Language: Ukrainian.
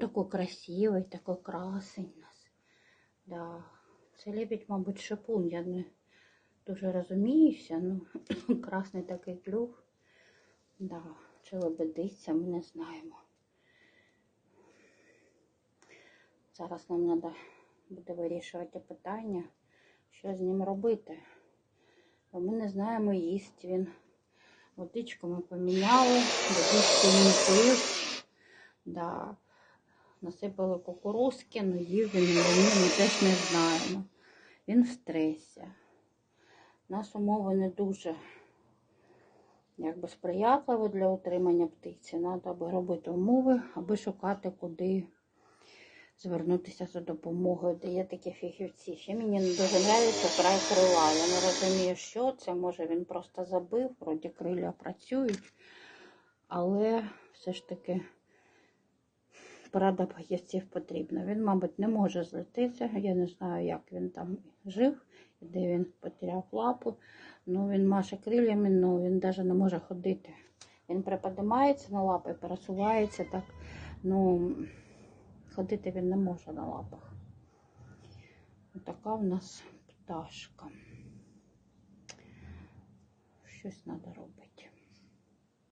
Ну, такой красивий, такой красень у нас. Да. Це лебідь, мабуть, шипун. Я не дуже розуміюся. Ну, красний такий клюв. Да. Чи лебедиця, ми не знаємо. Зараз нам треба буде вирішувати питання, що з ним робити. Бо ми не знаємо, їсть він. Водичку ми поміняли, водичку він пив. Да. Насипали кукурузки, але їв він не їв, ми теж не знаємо. Він в стресі. Нас умови не дуже якби сприятливі для утримання птиці. Треба робити умови, аби шукати, куди звернутися за допомогою, де є такі фахівці. Ще мені не дуже подобається край крила. Я не розумію, що це. Може він просто забив, вроді крилля працюють, але все ж таки порада фахівців потрібна. Він, мабуть, не може злетитися. Я не знаю, як він там жив, де він потеряв лапу. Ну, він маше крильями, ну він навіть не може ходити. Він приподимається на лапи, пересувається так. Ну, ходити він не може на лапах. Така в нас пташка. Щось треба робити.